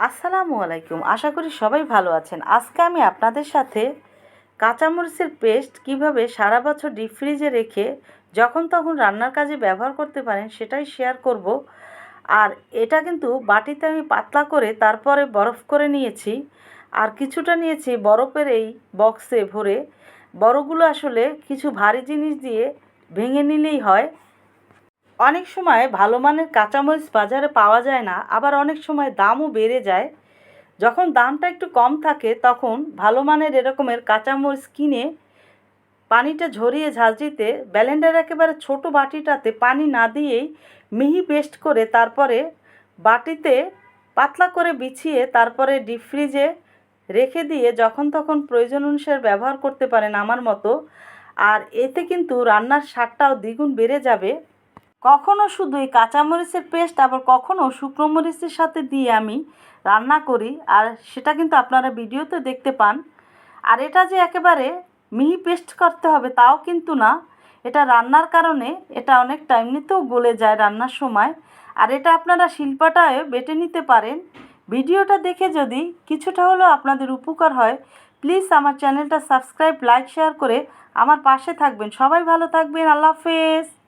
আসসালামু আলাইকুম। আশা করি সবাই ভালো আছেন। আজকে আমি আপনাদের সাথে কাঁচামরিচের পেস্ট কীভাবে সারা বছর ডিপ ফ্রিজে রেখে যখন তখন রান্নার কাজে ব্যবহার করতে পারেন সেটাই শেয়ার করব। আর এটা কিন্তু বাটিতে আমি পাতলা করে তারপরে বরফ করে নিয়েছি। আর কিছুটা নিয়েছি বরফের এই বক্সে ভরে। বড়গুলো আসলে কিছু ভারী জিনিস দিয়ে ভেঙে নিলেই হয়। অনেক সময় ভালো মানের কাঁচামরিচ বাজারে পাওয়া যায় না, আবার অনেক সময় দামও বেড়ে যায়। যখন দামটা একটু কম থাকে, তখন ভালো মানের এরকমের কাঁচামরিচ কিনে পানিটা ঝরিয়ে ঝাঁঝরিতে ব্যালেন্ডার একেবারে ছোট বাটিটাতে পানি না দিয়েই মিহি পেস্ট করে তারপরে বাটিতে পাতলা করে বিছিয়ে তারপরে ডিপ ফ্রিজে রেখে দিয়ে যখন তখন প্রয়োজন অনুসারে ব্যবহার করতে পারেন আমার মতো। আর এতে কিন্তু রান্নার স্বাদটাও দ্বিগুণ বেড়ে যাবে। কখনো শুধু এই কাঁচামরিচের পেস্ট, আবার কখনো শুকনো মরিচের সাথে দিয়ে আমি রান্না করি। আর সেটা কিন্তু আপনারা ভিডিওতে দেখতে পান। আর এটা যে একেবারে মিহি পেস্ট করতে হবে তাও কিন্তু না। এটা রান্নার কারণে এটা অনেকটা এমনিতেও গলে যায় রান্নার সময়। আর এটা আপনারা শিল্পাটায় বেটে নিতে পারেন। ভিডিওটা দেখে যদি কিছুটা হলেও আপনাদের উপকার হয় প্লিজ আমার চ্যানেলটা সাবস্ক্রাইব লাইক শেয়ার করে আমার পাশে থাকবেন। সবাই ভালো থাকবেন। আল্লাহ হাফেজ।